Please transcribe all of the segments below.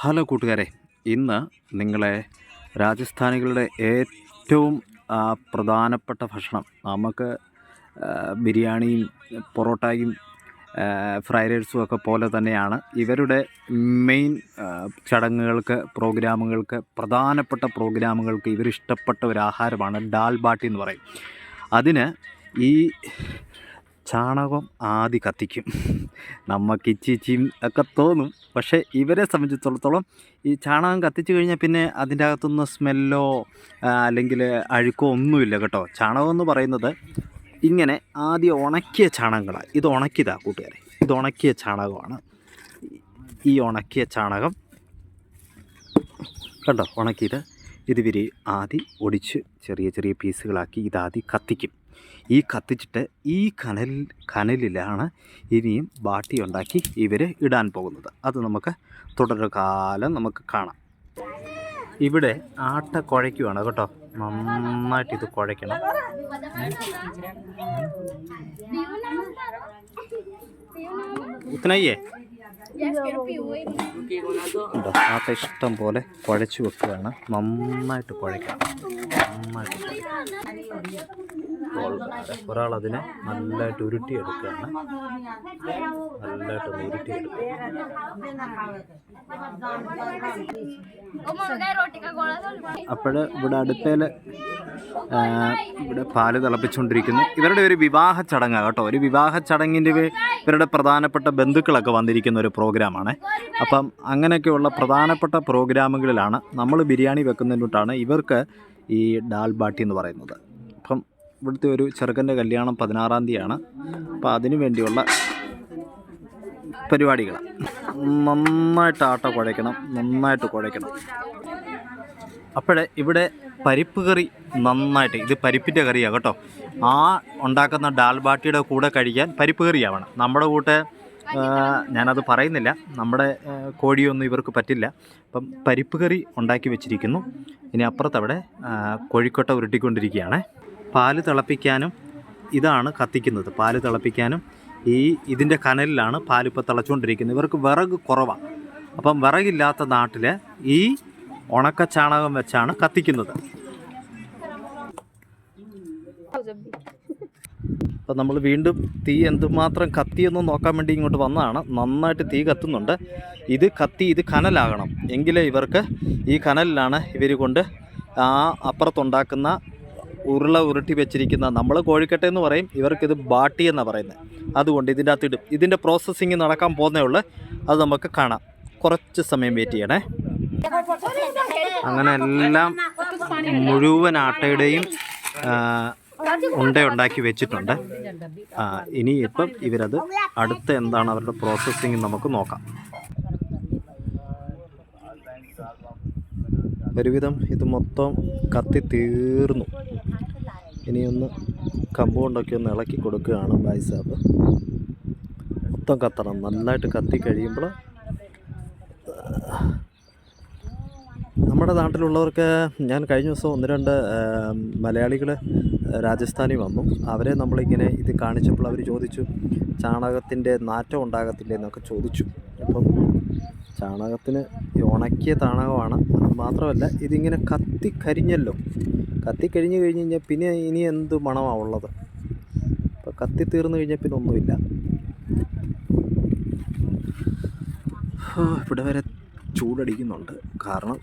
Hello കൂട്ടുകാരെ ഇന്ന് നിങ്ങളെ രാജസ്ഥാനികളുടെ ഏറ്റവും പ്രധാനപ്പെട്ട ഭക്ഷണം. നമുക്ക് ബിരിയാണിയും പൊറോട്ടയും ഫ്രൈഡ് റൈസും ഒക്കെ പോലെ തന്നെയാണ്. ഇവരുടെ മെയിൻ ചടങ്ങുകൾക്ക് പ്രോഗ്രാമുകൾക്ക് പ്രധാനപ്പെട്ട പ്രോഗ്രാമുകൾക്ക് ഇവരിഷ്ടപ്പെട്ട ഒരു ആഹാരമാണ് ഡാൽ ബാട്ടി എന്ന് പറയും. അതിന് ഈ ചാണകം ആദ്യ കത്തിക്കും. നമുക്ക് ഇച്ചിച്ചിയും ഒക്കെ തോന്നും. പക്ഷേ ഇവരെ സംബന്ധിച്ചിടത്തോളം ഈ ചാണകം കത്തിച്ച് കഴിഞ്ഞാൽ പിന്നെ അതിന്റെ അകത്തുനിന്ന് സ്മെല്ലോ അല്ലെങ്കിൽ അഴുക്കോ ഒന്നുമില്ല കേട്ടോ. ചാണകം എന്ന് പറയുന്നത് ഇങ്ങനെ ആദ്യം ഉണക്കിയ ചാണകങ്ങളാണ് ഇത് ഉണക്കിയതാ കൂട്ടുകാരെ. ഇത് ഉണക്കിയ ചാണകമാണ്. ഈ ഉണക്കിയ ചാണകം കണ്ടോ? ഉണക്കിയത്. ഇത് ഇവർ ആദ്യം ഒടിച്ച് ചെറിയ ചെറിയ പീസുകളാക്കി ഇതാദ്യം കത്തിക്കും. ഈ കത്തിച്ചിട്ട് ഈ കനൽ കനലിലാണ് ഇനിയും ബാട്ടി ഉണ്ടാക്കി ഇവർ ഇടാൻ പോകുന്നത്. അത് നമുക്ക് തുടർകാലം കാലം നമുക്ക് കാണാം. ഇവിടെ ആട്ട കുഴയ്ക്കുവാണ് കേട്ടോ. നന്നായിട്ട് ഇത് കുഴയ്ക്കണം. ഉത്തനയ്യേ? ആട്ട ഇഷ്ടം പോലെ കുഴച്ചു വെക്കുകയാണ്. നന്നായിട്ട് കുഴയ്ക്കണം. നന്നായിട്ട് ഒരാൾ അതിനെ നല്ലതായിട്ട് ഉരുട്ടിയെടുക്കുകയാണ്. നല്ലതായിട്ടൊന്ന് ഉരുട്ടിയെടുക്കുക അപ്പോൾ ഇവിടെ അടുപ്പേൽ ഇവിടെ പാൽ തിളപ്പിച്ചുകൊണ്ടിരിക്കുന്നു. ഇവരുടെ ഒരു വിവാഹ ചടങ്ങാണ് കേട്ടോ. ഒരു വിവാഹ ചടങ്ങിന്റെ ഇവരുടെ പ്രധാനപ്പെട്ട ബന്ധുക്കളൊക്കെ വന്നിരിക്കുന്ന ഒരു പ്രോഗ്രാമാണ്. അപ്പം അങ്ങനെയൊക്കെയുള്ള പ്രധാനപ്പെട്ട പ്രോഗ്രാമുകളിലാണ് നമ്മൾ ബിരിയാണി വെക്കുന്നതിനോട്ടാണ് ഇവർക്ക് ഈ ഡാൽ ബാട്ടി എന്ന് പറയുന്നത്. ഇവിടുത്തെ ഒരു ചെറുക്കന്റെ കല്യാണം പതിനാറാം തീയതിയാണ്. അപ്പം അതിനു വേണ്ടിയുള്ള പരിപാടികൾ. നന്നായിട്ട് ആട്ട കുഴയ്ക്കണം നന്നായിട്ട് കുഴയ്ക്കണം അപ്പോഴേ ഇവിടെ പരിപ്പ് കറി നന്നായിട്ട് ഇത് പരിപ്പിന്റെ കറിയാണ് കേട്ടോ. ആ ഉണ്ടാക്കുന്ന ഡാൽ ബാട്ടിയുടെ കൂടെ കഴിക്കാൻ പരിപ്പ് കറിയാവണം നമ്മുടെ കൂട്ട് ഞാനത് പറയുന്നില്ല. നമ്മുടെ കോഴിയൊന്നും ഇവർക്ക് പറ്റില്ല. അപ്പം പരിപ്പ് കറി ഉണ്ടാക്കി വെച്ചിരിക്കുന്നു. ഇനി അപ്പുറത്തവിടെ കോഴിക്കോട്ട ഉരുട്ടിക്കൊണ്ടിരിക്കുകയാണ്. പാൽ തിളപ്പിക്കാനും ഇതാണ് കത്തിക്കുന്നത്. പാൽ തിളപ്പിക്കാനും ഈ ഇതിന്റെ കനലിലാണ് പാലിപ്പോൾ തിളച്ചുകൊണ്ടിരിക്കുന്നത്. ഇവർക്ക് വിറക് കുറവാണ് അപ്പം വിറകില്ലാത്ത നാട്ടിൽ ഈ ഉണക്ക ചാണകം വെച്ചാണ് കത്തിക്കുന്നത്. അപ്പം നമ്മൾ വീണ്ടും തീ എന്തുമാത്രം കത്തിയെന്ന് നോക്കാൻ വേണ്ടി ഇങ്ങോട്ട് വന്നതാണ്. നന്നായിട്ട് തീ കത്തുന്നുണ്ട്. ഇത് കത്തി ഇത് കനലാകണം. എങ്കിലേ ഇവർക്ക് ഈ കനലിലാണ് ഇവർ കൊണ്ട് ആ അപ്പുറത്തുണ്ടാക്കുന്ന ഉരുള ഉരുട്ടി വെച്ചിരിക്കുന്ന നമ്മൾ കോഴിക്കട്ട എന്ന് പറയും ഇവർക്കിത് ബാട്ടി എന്നാണ് പറയുന്നത് അതുകൊണ്ട് ഇതിന്റെ അകത്ത് ഇടും. ഇതിന്റെ പ്രോസസ്സിങ് നടക്കാൻ പോകുന്നേ ഉള്ളൂ. അത് നമുക്ക് കാണാം. കുറച്ച് സമയം വെയിറ്റ് ചെയ്യണേ. അങ്ങനെ എല്ലാം മുഴുവൻ ആട്ടയുടെയും ഉണ്ട ഉണ്ടാക്കി വെച്ചിട്ടുണ്ട്. ഇനി ഇപ്പം ഇവരത് അടുത്ത എന്താണ് അവരുടെ പ്രോസസ്സിങ് നമുക്ക് നോക്കാം. ഒരുവിധം ഇത് മൊത്തം കത്തി തീർന്നു. ഇനിയൊന്ന് കമ്പൗണ്ടൊക്കെ ഒന്ന് ഇളക്കി കൊടുക്കുകയാണ് ബൈസാപ്പ് മൊത്തം കത്തണം. നന്നായിട്ട് കത്തി കഴിയുമ്പോൾ നമ്മുടെ നാട്ടിലുള്ളവർക്ക് ഞാൻ കഴിഞ്ഞ ദിവസം ഒന്ന് രണ്ട് മലയാളികൾ രാജസ്ഥാനിൽ വന്നു. അവരെ നമ്മളിങ്ങനെ ഇത് കാണിച്ചപ്പോൾ അവർ ചോദിച്ചു ചാണകത്തിന്റെ നാറ്റം ഉണ്ടാകത്തില്ലേ എന്നൊക്കെ ചോദിച്ചു. അപ്പം ചാണകത്തിന് ഉണക്കിയ ചാണകമാണ്. മാത്രമല്ല ഇതിങ്ങനെ കത്തി കരിഞ്ഞല്ലോ. കത്തി കരിഞ്ഞു കഴിഞ്ഞ് കഴിഞ്ഞാൽ പിന്നെ ഇനി എന്ത് മണമാണ് ഉള്ളത്? അപ്പോൾ കത്തി തീർന്നു കഴിഞ്ഞാൽ പിന്നെ ഒന്നുമില്ല. ഇവിടെ വരെ ചൂടടിക്കുന്നുണ്ട്. കാരണം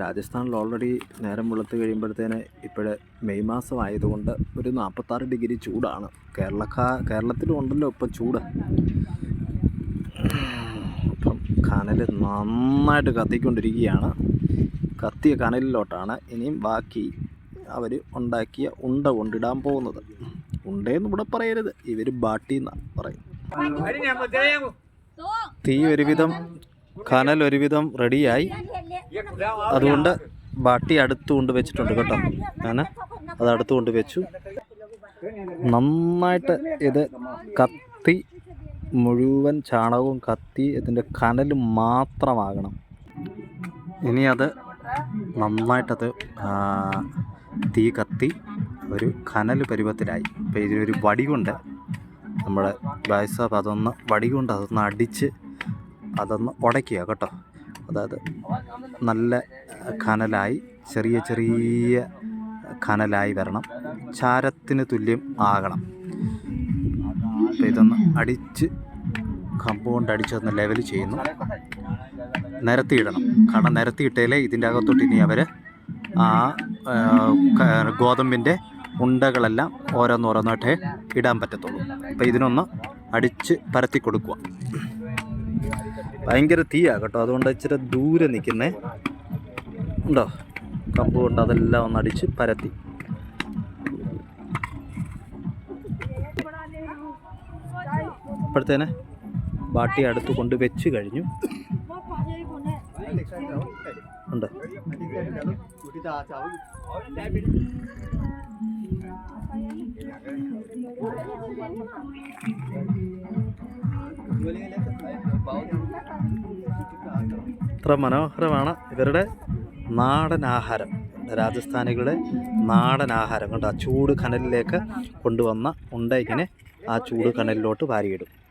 രാജസ്ഥാനിൽ ഓൾറെഡി നേരം വെളുത്ത് കഴിയുമ്പോഴത്തേന് ഇപ്പോഴേ മെയ് മാസം ആയതുകൊണ്ട് ഒരു നാൽപ്പത്താറ് ഡിഗ്രി ചൂടാണ്. കേരളക്കാ കേരളത്തിലും ഉണ്ടല്ലോ ഇപ്പം ചൂട്. കനൽ നന്നായിട്ട് കത്തിക്കൊണ്ടിരിക്കുകയാണ്. കത്തിയ കനലിലോട്ടാണ് ഇനിയും ബാക്കി അവർ ഉണ്ടാക്കിയ ഉണ്ട കൊണ്ടിടാൻ പോകുന്നത്. ഉണ്ടേന്ന് ഇവിടെ പറയരുത്. ഇവർ ബാട്ടി എന്നാണ് പറയും. തീ ഒരുവിധം കനൽ ഒരുവിധം റെഡിയായി. അതുകൊണ്ട് ബാട്ടി അടുത്ത് കൊണ്ട് വെച്ചിട്ടുണ്ട് കേട്ടോ. ഞാൻ അത് അടുത്ത് കൊണ്ട് വെച്ചു. നന്നായിട്ട് ഇത് കത്തി മുഴുവൻ ചാണകവും കത്തി ഇതിന്റെ കനൽ മാത്രമാകണം. ഇനി അത് നന്നായിട്ടത് തീ കത്തി ഒരു കനൽ പരുവത്തിലായി. അപ്പോൾ ഇതിനൊരു വടി കൊണ്ട് നമ്മുടെ ബായ്സാബ് അതൊന്ന് വടി കൊണ്ട് അതൊന്ന് അടിച്ച് അതൊന്ന് ഉടയ്ക്കുക കേട്ടോ. അതായത് നല്ല കനലായി ചെറിയ ചെറിയ കനലായി വരണം. ചാരത്തിന് തുല്യം ആകണം. അപ്പോൾ ഇതൊന്ന് അടിച്ച് കമ്പ് കൊണ്ട് അടിച്ചൊന്ന് ലെവൽ ചെയ്യുന്നു. നിരത്തിയിടണം. കാരണം നിരത്തിയിട്ടേലേ ഇതിന്റെ അകത്തോട്ട് ഇനി അവർ ആ, ഗോതമ്പിന്റെ ഉണ്ടകളെല്ലാം ഓരോന്നോരോന്നായിട്ടേ ഇടാൻ പറ്റത്തുള്ളൂ. അപ്പോൾ ഇതിനൊന്ന് അടിച്ച് പരത്തി കൊടുക്കുക. ഭയങ്കര തീയാണ് കേട്ടോ. അതുകൊണ്ട് ഇച്ചിരി ദൂരെ നിൽക്കുന്നേ. ഉണ്ടോ? കമ്പ് കൊണ്ട് അതെല്ലാം ഒന്ന് അടിച്ച് പരത്തി. ഇപ്പോഴത്തേനെ ബാട്ടി അടുത്ത് കൊണ്ട് വെച്ച് കഴിഞ്ഞു. ഉണ്ട്. ഇത്ര മനോഹരമാണ് ഇവരുടെ നാടൻ ആഹാരം രാജസ്ഥാനികളുടെ നാടൻ ആഹാരം കണ്ട? ആ ചൂട് കനലിലേക്ക് കൊണ്ടുവന്ന ഉണ്ട ഇങ്ങനെ ആ ചൂട് കനലിലോട്ട് വാരിയിടും.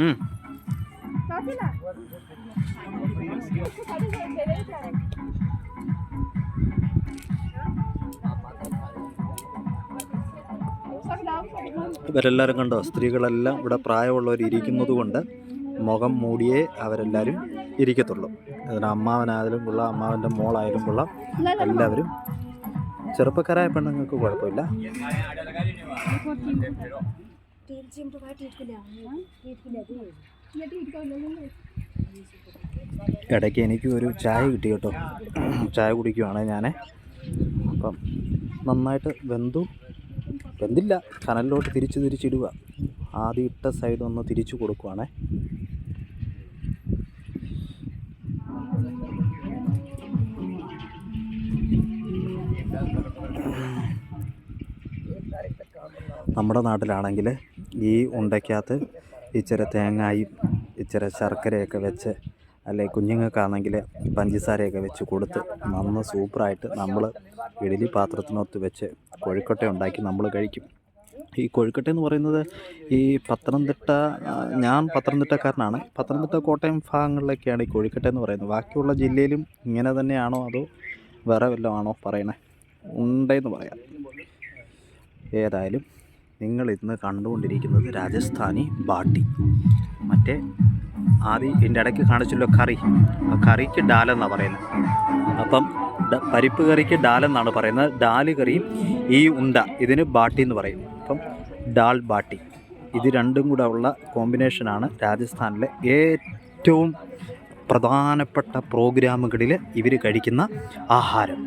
ഉം. ഇവരെല്ലാവരും കണ്ടോ സ്ത്രീകളെല്ലാം ഇവിടെ പ്രായമുള്ളവർ ഇരിക്കുന്നത് കൊണ്ട് മുഖം മൂടിയേ അവരെല്ലാവരും ഇരിക്കത്തുള്ളൂ. അതിന് അമ്മാവനായാലും കൊള്ളാം അമ്മാവന്റെ മോളായാലും കൊള്ളാം. എല്ലാവരും ചെറുപ്പക്കാരായ പെണ്ണുങ്ങൾക്ക് കുഴപ്പമില്ല. ഇടയ്ക്ക് എനിക്ക് ഒരു ചായ കിട്ടി കേട്ടോ. ചായ കുടിക്കുവാണ് ഞാൻ അപ്പം നന്നായിട്ട് വെന്തു. വെന്തില്ല. കനലിലോട്ട് തിരിച്ച് തിരിച്ചിടുക ആദ്യം ഇട്ട സൈഡ് ഒന്ന് തിരിച്ചു കൊടുക്കുവാണേ. നമ്മുടെ നാട്ടിലാണെങ്കിൽ ഈ ഉണ്ടയ്ക്കകത്ത് ഇച്ചിരി തേങ്ങായും ഇച്ചിരി ശർക്കരയൊക്കെ വെച്ച് അല്ലെ കുഞ്ഞുങ്ങൾക്കാണെങ്കിൽ പഞ്ചസാരയൊക്കെ വെച്ച് കൊടുത്ത് നന്ന് സൂപ്പറായിട്ട് നമ്മൾ ഇഡലി പാത്രത്തിനകത്ത് വെച്ച് കൊഴുക്കട്ട ഉണ്ടാക്കി നമ്മൾ കഴിക്കും. ഈ കൊഴുക്കട്ട എന്ന് പറയുന്നത് ഈ പത്തനംതിട്ട ഞാൻ പത്തനംതിട്ടക്കാരനാണ്. പത്തനംതിട്ട കോട്ടയം ഭാഗങ്ങളിലൊക്കെയാണ് ഈ കൊഴുക്കട്ട എന്ന് പറയുന്നത്. ബാക്കിയുള്ള ജില്ലയിലും ഇങ്ങനെ തന്നെയാണോ അതോ വേറെ വല്ലതും ആണോ പറയണേ? ഉണ്ടെന്ന് പറയാം. ഏതായാലും നിങ്ങൾ ഇന്ന് കണ്ടുകൊണ്ടിരിക്കുന്നത് രാജസ്ഥാനി ബാട്ടി. മറ്റേ ആദ്യം ഇതിന്റെ ഇടയ്ക്ക് കാണിച്ചല്ലോ കറി. ആ കറിക്ക് ഡാലെന്നാണ് പറയുന്നത്. അപ്പം പരിപ്പ് കറിക്ക് ഡാലെന്നാണ് പറയുന്നത്. ഡാൽ കറിയും ഈ ഉണ്ട ഇതിന് ബാട്ടി എന്ന് പറയും. അപ്പം ഡാൽ ബാട്ടി. ഇത് രണ്ടും കൂടെ ഉള്ള കോമ്പിനേഷനാണ് രാജസ്ഥാനിലെ ഏറ്റവും പ്രധാനപ്പെട്ട പ്രോഗ്രാമുകളിൽ ഇവർ കഴിക്കുന്ന ആഹാരം.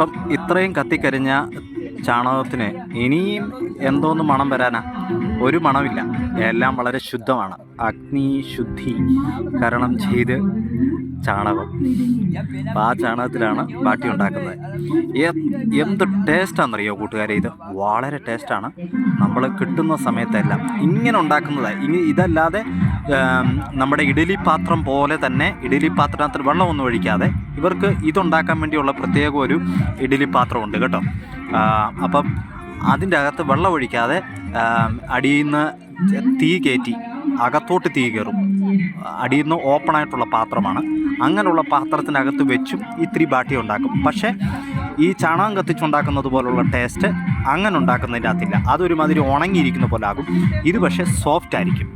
അപ്പം ഇത്രയും കത്തിക്കരിഞ്ഞ ചാണകത്തിന് ഇനിയും എന്തോന്ന് മണം വരാനാ? ഒരു മണമില്ല. എല്ലാം വളരെ ശുദ്ധമാണ്. അഗ്നി ശുദ്ധി കരണം ചെയ്ത് ചാണകം. അപ്പം ആ ചാണകത്തിലാണ് ബാട്ടി ഉണ്ടാക്കുന്നത്. എന്ത് ടേസ്റ്റാണെന്നറിയോ കൂട്ടുകാരെ? ഇത് വളരെ ടേസ്റ്റാണ് നമ്മൾ കിട്ടുന്ന സമയത്തെല്ലാം ഇങ്ങനെ ഉണ്ടാക്കുന്നതാണ് ഇനി ഇതല്ലാതെ നമ്മുടെ ഇഡലി പാത്രം പോലെ തന്നെ ഇഡലി പാത്രത്തിൽ വെള്ളമൊന്നും ഒഴിക്കാതെ ഇവർക്ക് ഇതുണ്ടാക്കാൻ വേണ്ടിയുള്ള പ്രത്യേക ഒരു ഇഡലി പാത്രമുണ്ട് കേട്ടോ. അപ്പം അതിന്റെ അകത്ത് വെള്ളം ഒഴിക്കാതെ അടിയിൽ നിന്ന് തീ കയറ്റി അകത്തോട്ട് തീ കയറും. അടിയിൽ നിന്ന് ഓപ്പൺ ആയിട്ടുള്ള പാത്രമാണ്. അങ്ങനെയുള്ള പാത്രത്തിനകത്ത് വെച്ചും ഇത്തിരി ബാട്ടി ഉണ്ടാക്കും. പക്ഷേ ഈ ചാണകം കത്തിച്ചുണ്ടാക്കുന്നത് പോലുള്ള ടേസ്റ്റ് അങ്ങനെ ഉണ്ടാക്കുന്നതിന്റെ അകത്തില്ല. അതൊരുമാതിരി ഉണങ്ങിയിരിക്കുന്ന പോലെ ആകും. ഇത് പക്ഷേ സോഫ്റ്റ് ആയിരിക്കും.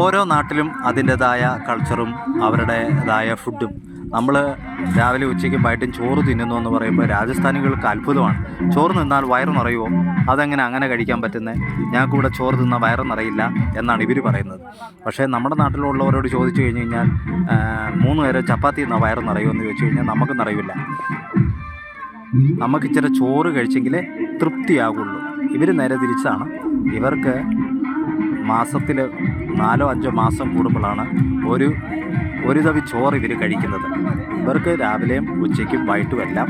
ഓരോ നാട്ടിലും അതിന്റെതായ കൾച്ചറും അവരുടേതായ ഫുഡും നമ്മൾ രാവിലെ ഉച്ചയ്ക്ക് വൈകിട്ടും ചോറ് തിന്നുന്നു എന്ന് പറയുമ്പോൾ രാജസ്ഥാനികൾക്ക് അത്ഭുതമാണ്. ചോറ് നിന്നാൽ വയറ് നിറയുമോ അതെങ്ങനെ അങ്ങനെ കഴിക്കാൻ പറ്റുന്നത് ഞങ്ങൾക്ക് ഇവിടെ ചോറ് തിന്നാൽ വയറ് നിറയില്ല എന്നാണ് ഇവർ പറയുന്നത്. പക്ഷേ നമ്മുടെ നാട്ടിലുള്ളവരോട് ചോദിച്ചു കഴിഞ്ഞ് കഴിഞ്ഞാൽ മൂന്ന് പേരെ ചപ്പാത്തി തിന്നാൽ വയറ് നിറയുമോ എന്ന് ചോദിച്ചു കഴിഞ്ഞാൽ നമുക്ക് നിറയില്ല. നമുക്ക് ഇച്ചിരി ചോറ് കഴിച്ചെങ്കിലേ തൃപ്തിയാകുള്ളൂ. ഇവർ നേരെ തിരിച്ചാണ്. ഇവർക്ക് മാസത്തിൽ നാലോ അഞ്ചോ മാസം കൂടുമ്പോഴാണ് ഒരു ഒരു തവി ചോറ് ഇവർ കഴിക്കുന്നത്. ഇവർക്ക് രാവിലെയും ഉച്ചയ്ക്കും വൈകിട്ടും എല്ലാം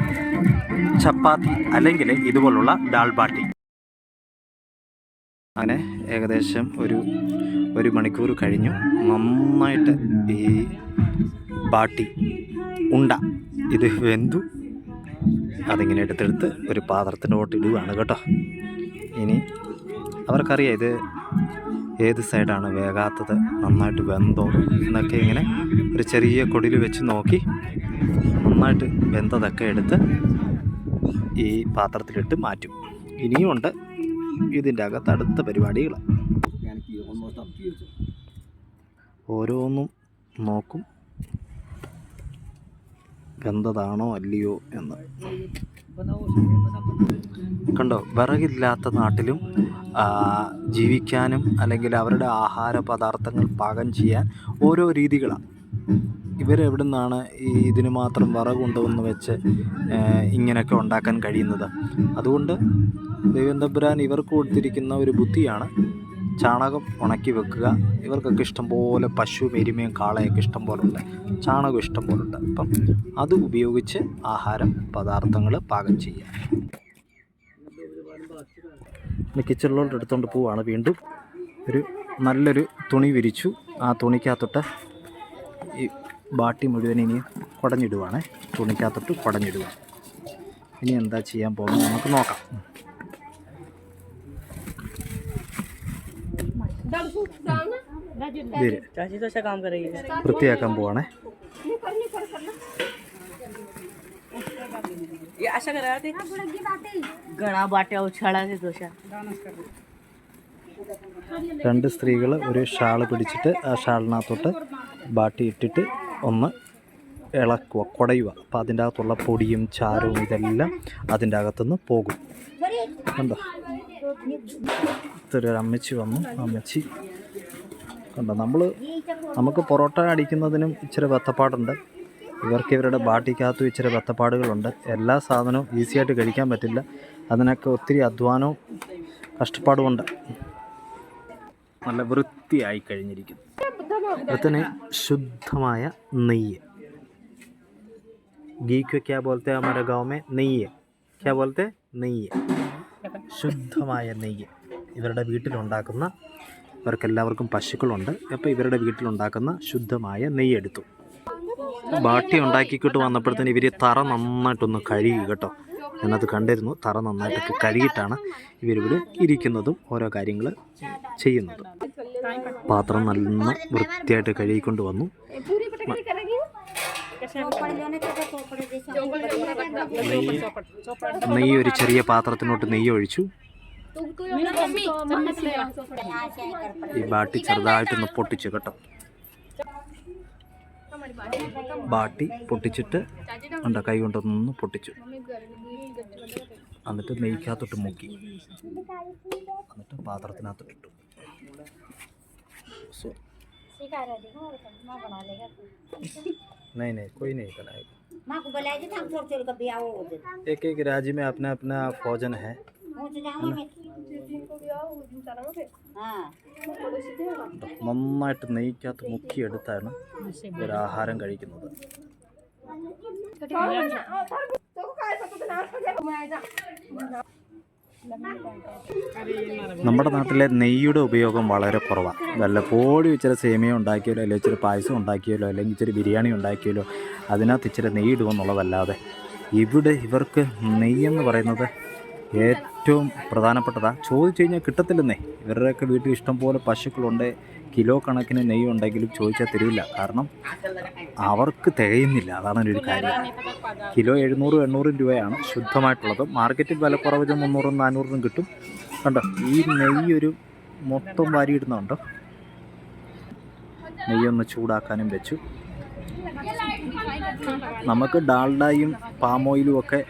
ചപ്പാത്തി അല്ലെങ്കിൽ ഇതുപോലുള്ള ദാൽ അങ്ങനെ ഏകദേശം ഒരു ഒരു മണിക്കൂർ കഴിഞ്ഞു. നന്നായിട്ട് ഈ ബാട്ടി ഉണ്ട ഇത് വെന്തു. അതിങ്ങനെ എടുത്തെടുത്ത് ഒരു പാത്രത്തിനോട്ട് ഇടുകയാണ് കേട്ടോ. ഇനി അവർക്കറിയാം ഇത് ഏത് സൈഡാണ് വേകാത്തത്? നന്നായിട്ട് വെന്തോ? എന്നൊക്കെ ഇങ്ങനെ ഒരു ചെറിയ കൊടിയിൽ വെച്ച് നോക്കി നന്നായിട്ട് വെന്തതൊക്കെ എടുത്ത് ഈ പാത്രത്തിലിട്ട് മാറ്റും. ഇനിയുമുണ്ട് ഇതിന്റെ അകത്ത് അടുത്ത പരിപാടികൾ. ഓരോന്നും നോക്കും. വെന്തതാണോ അല്ലയോ എന്ന്. കണ്ടോ? വിറകില്ലാത്ത നാട്ടിലും ജീവിക്കാനും അല്ലെങ്കിൽ അവരുടെ ആഹാര പദാർത്ഥങ്ങൾ പാകം ചെയ്യാൻ ഓരോ രീതികളാണ്. ഇവരെവിടെ നിന്നാണ് ഈ ഇതിന് മാത്രം വിറകുണ്ടോയെന്ന് വെച്ച് ഏ, ഇങ്ങനെയൊക്കെ ഉണ്ടാക്കാൻ കഴിയുന്നത്. അതുകൊണ്ട് ദൈവം തമ്പുരാൻ ഇവർക്ക് കൊടുത്തിരിക്കുന്ന ഒരു ബുദ്ധിയാണ് ചാണകം ഉണക്കി വെക്കുക. ഇവർക്കൊക്കെ ഇഷ്ടം പോലെ പശു എരുമയും കാളയൊക്കെ ഇഷ്ടം പോലെ ഉണ്ട് ചാണകം ഇഷ്ടം ഉണ്ട് അപ്പം അത് ഉപയോഗിച്ച് ആഹാരം പദാർത്ഥങ്ങൾ പാകം ചെയ്യുക. കിച്ചണിലോട്ട് എടുത്തുകൊണ്ട് പോവാണ് വീണ്ടും. ഒരു നല്ലൊരു തുണി വിരിച്ചു. ആ തുണിക്കകത്തൊട്ട് ഈ ബാട്ടി മുഴുവൻ ഇനി കുടഞ്ഞിടുവാണ്. തുണിക്കകത്തൊട്ട് കുടഞ്ഞിടുക ഇനി എന്താ ചെയ്യാൻ പോകുന്നത്? നമുക്ക് നോക്കാം. പേര് വൃത്തിയാക്കാൻ പോവാണേ. രണ്ട് സ്ത്രീകൾ ഒരു ഷാൾ പിടിച്ചിട്ട് ആ ഷാളിനകത്തോട്ട് ബാട്ടി ഇട്ടിട്ട് ഒന്ന് ഇളക്കുക കുടയുക. അപ്പോൾ അതിന്റെ അകത്തുള്ള പൊടിയും ചാരവും ഇതെല്ലാം അതിന്റെ അകത്തുനിന്ന് പോകും. കണ്ടോ? ഇത്തൊരു അമ്മച്ചി വന്നു. അമ്മച്ചി കണ്ടോ നമ്മൾ നമുക്ക് പൊറോട്ട അടിക്കുന്നതിനും ഇച്ചിരി ബത്തപ്പാടുണ്ട് ഇവർക്ക് ഇവരുടെ ബാട്ടിക്കകത്തും ഇച്ചിരി ബത്തപ്പാടുകളുണ്ട് എല്ലാ സാധനവും ഈസിയായിട്ട് കഴിക്കാൻ പറ്റില്ല അതിനൊക്കെ ഒത്തിരി അധ്വാനവും കഷ്ടപ്പാടുമുണ്ട് നല്ല വൃത്തിയായി കഴിഞ്ഞിരിക്കുന്നു അതിന് ശുദ്ധമായ നെയ്യ് घी को क्या बोलते हैं हमारे गांव में നെയ്യ് क्या बोलते हैं നെയ്യ് ശുദ്ധമായ നെയ്യ് ഇവരുടെ വീട്ടിലുണ്ടാക്കുന്ന ഇവർക്കെല്ലാവർക്കും പശുക്കളുണ്ട്. അപ്പോൾ ഇവരുടെ വീട്ടിലുണ്ടാക്കുന്ന ശുദ്ധമായ നെയ്യെടുത്തു. ബാട്ടി ഉണ്ടാക്കിക്കിട്ട് വന്നപ്പോഴത്തേന് ഇവർ തറ നന്നായിട്ടൊന്ന് കഴുകി കേട്ടോ. ഞാനത് കണ്ടിരുന്നു. തറ നന്നായിട്ടൊക്കെ കഴുകിയിട്ടാണ് ഇവരിവിടെ ഇരിക്കുന്നതും ഓരോ കാര്യങ്ങൾ ചെയ്യുന്നതും. പാത്രം നല്ല വൃത്തിയായിട്ട് കഴുകിക്കൊണ്ട് വന്നു. നെയ്യ് ഒരു ചെറിയ പാത്രത്തിനോട്ട് നെയ്യ് ഒഴിച്ചു ഈ ബാട്ടി ചെറുതായിട്ടൊന്ന് പൊട്ടിച്ചു കേട്ടോ ബാട്ടി പൊട്ടിച്ചിട്ട് ഉണ്ട് കൈ കൊണ്ടൊന്ന് പൊട്ടിച്ചു എന്നിട്ട് നെയ്ക്കകത്തോട്ട് മുക്കി എന്നിട്ട് പാത്രത്തിനകത്തോട്ടിട്ടു സോ नहीं नहीं कोई नहीं बनाएगा माँ को बुलाया था हम छोड़ छोड़ कर भी आओ उधर एक एक राज्य में अपना अपना भोजन है पहुँच जाऊंगी मैं हाँ നന്നായിട്ട് നെയ്ക്കകത്ത് മുക്കിയെടുത്താണ് ഒരു ആഹാരം കഴിക്കുന്നത്. നമ്മുടെ നാട്ടിലെ നെയ്യുടെ ഉപയോഗം വളരെ കുറവാണ്. വല്ലപ്പോഴും ഇച്ചിരി സേമിയ ഉണ്ടാക്കിയാലോ അല്ലെങ്കിൽ ഇച്ചിരി പായസം ഉണ്ടാക്കിയാലോ അല്ലെങ്കിൽ ഇച്ചിരി ബിരിയാണി ഉണ്ടാക്കിയാലോ അതിനകത്ത് ഇച്ചിരി നെയ്യ് ഇടുമെന്നുള്ളതല്ലാതെ ഇവിടെ ഇവർക്ക് നെയ്യെന്ന് പറയുന്നത് ഏറ്റവും പ്രധാനപ്പെട്ടതാണ് ചോദിച്ചു കഴിഞ്ഞാൽ കിട്ടത്തില്ലെന്നേ. ഇവരുടെയൊക്കെ വീട്ടിൽ ഇഷ്ടം പോലെ പശുക്കളുണ്ട്. കിലോ കണക്കിന് നെയ്യ് ഉണ്ടെങ്കിലും ചോദിച്ചാൽ തരില്ല. കാരണം അവർക്ക് തികയുന്നില്ല. അതാണ് ഒരു കാര്യം. കിലോ എഴുന്നൂറും എണ്ണൂറും രൂപയാണ് ശുദ്ധമായിട്ടുള്ളത്. മാർക്കറ്റിൽ വില കുറവിലും മുന്നൂറും നാനൂറിനും കിട്ടും. കണ്ടോ? ഈ നെയ്യ് ഒരു മൊത്തം വാരിയിടുന്നുണ്ടോ? നെയ്യൊന്ന് ചൂടാക്കാനും വെച്ചു. നമുക്ക് ഡാൽഡായും പാം ഓയിലും ഒക്കെ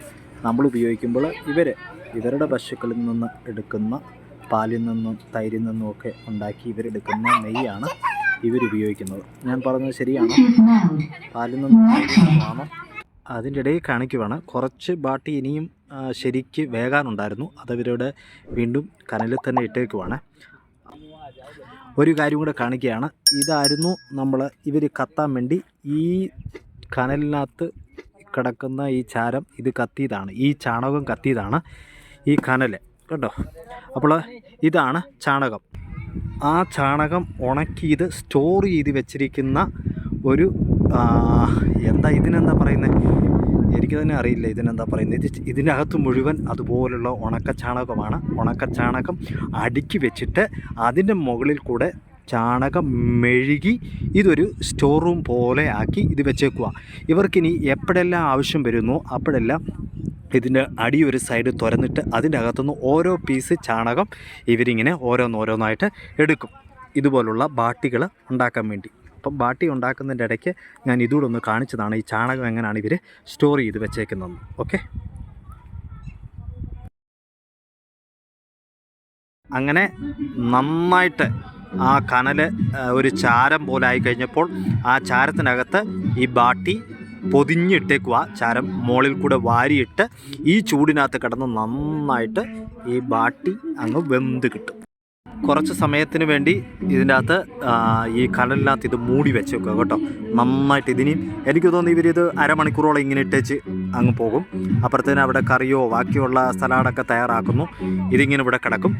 നമ്മൾ ഉപയോഗിക്കുമ്പോൾ ഇവർ ഇവരുടെ പശുക്കളിൽ നിന്ന് എടുക്കുന്ന പാലിൽ നിന്നും തൈരിൽ നിന്നും ഒക്കെ ഉണ്ടാക്കി ഇവരെടുക്കുന്ന നെയ്യാണ് ഇവരുപയോഗിക്കുന്നത് ഞാൻ പറഞ്ഞത് ശരിയാണോ. പാലിൽ നിന്നും അതിന്റെ ഇടയിൽ കാണിക്കുവാണ് കുറച്ച് ബാട്ടി ഇനിയും ശരിക്ക് വേകാനുണ്ടായിരുന്നു. അതവരുടെ വീണ്ടും കനലിൽ തന്നെ ഇട്ടേക്കുവാണ്. ഒരു കാര്യം കൂടെ കാണിക്കുകയാണ്. ഇതായിരുന്നു നമ്മൾ ഇവർ കത്താൻ വേണ്ടി ഈ കനലിനകത്ത് കിടക്കുന്ന ഈ ചാരം ഇത് കത്തിയതാണ്. ഈ ചാണകം കത്തിയതാണ്. ഈ കനൽ കേട്ടോ അപ്പോൾ ഇതാണ് ചാണകം. ആ ചാണകം ഉണക്കിയത് സ്റ്റോർ ചെയ്ത് വെച്ചിരിക്കുന്ന ഒരു എന്താ ഇതിനെന്താ പറയുന്നത് എനിക്ക് തന്നെ അറിയില്ല ഇതിനെന്താ പറയുന്നത് ഇത് ഇതിനകത്ത് മുഴുവൻ അതുപോലുള്ള ഉണക്ക ചാണകമാണ്. ഉണക്ക ചാണകം അടുക്കി വെച്ചിട്ട് അതിന്റെ മുകളിൽ കൂടെ ചാണകം മെഴുകി ഇതൊരു സ്റ്റോർ റൂം പോലെ ആക്കി ഇത് വെച്ചേക്കുക ഇവർക്കിനി എപ്പോഴെല്ലാം ആവശ്യം വരുന്നു അപ്പോഴെല്ലാം ഇതിന്റെ അടി ഒരു സൈഡ് തുറന്നിട്ട് അതിന്റെ അകത്തുനിന്ന് ഓരോ പീസ് ചാണകം ഇവരിങ്ങനെ ഓരോന്നോരോന്നായിട്ട് എടുക്കും. ഇതുപോലുള്ള ബാട്ടികൾ ഉണ്ടാക്കാൻ വേണ്ടി. അപ്പം ബാട്ടി ഉണ്ടാക്കുന്നതിന്റെ ഇടയ്ക്ക് ഞാൻ ഇതുകൂടെ ഒന്ന് കാണിച്ചതാണ് ഈ ചാണകം എങ്ങനെയാണ് ഇവർ സ്റ്റോർ ചെയ്ത് വെച്ചേക്കുന്നത്. ഓക്കെ അങ്ങനെ നന്നായിട്ട് ആ കനൽ ഒരു ചാരം പോലെ ആയിക്കഴിഞ്ഞപ്പോൾ ആ ചാരത്തിനകത്ത് ഈ ബാട്ടി പൊതിഞ്ഞിട്ടേക്കുക ചാരം മുകളിൽ കൂടെ വാരിയിട്ട് ഈ ചൂടിനകത്ത് കിടന്ന് നന്നായിട്ട് ഈ ബാട്ടി അങ്ങ് വെന്ത് കിട്ടും. കുറച്ച് സമയത്തിന് വേണ്ടി ഇതിന്റെ അകത്ത് ഈ കടലിനകത്ത് ഇത് മൂടി വെച്ചേക്കുക കേട്ടോ. നന്നായിട്ട് ഇതിനി എനിക്ക് തോന്നുന്നു ഇവരിത് അരമണിക്കൂറോളം ഇങ്ങനെ ഇട്ടേച്ച് അങ്ങ് പോകും. അപ്പുറത്തേന് അവിടെ കറിയോ ബാക്കിയുള്ള സലാഡൊക്കെ തയ്യാറാക്കുന്നു. ഇതിങ്ങനെ ഇവിടെ കിടക്കും.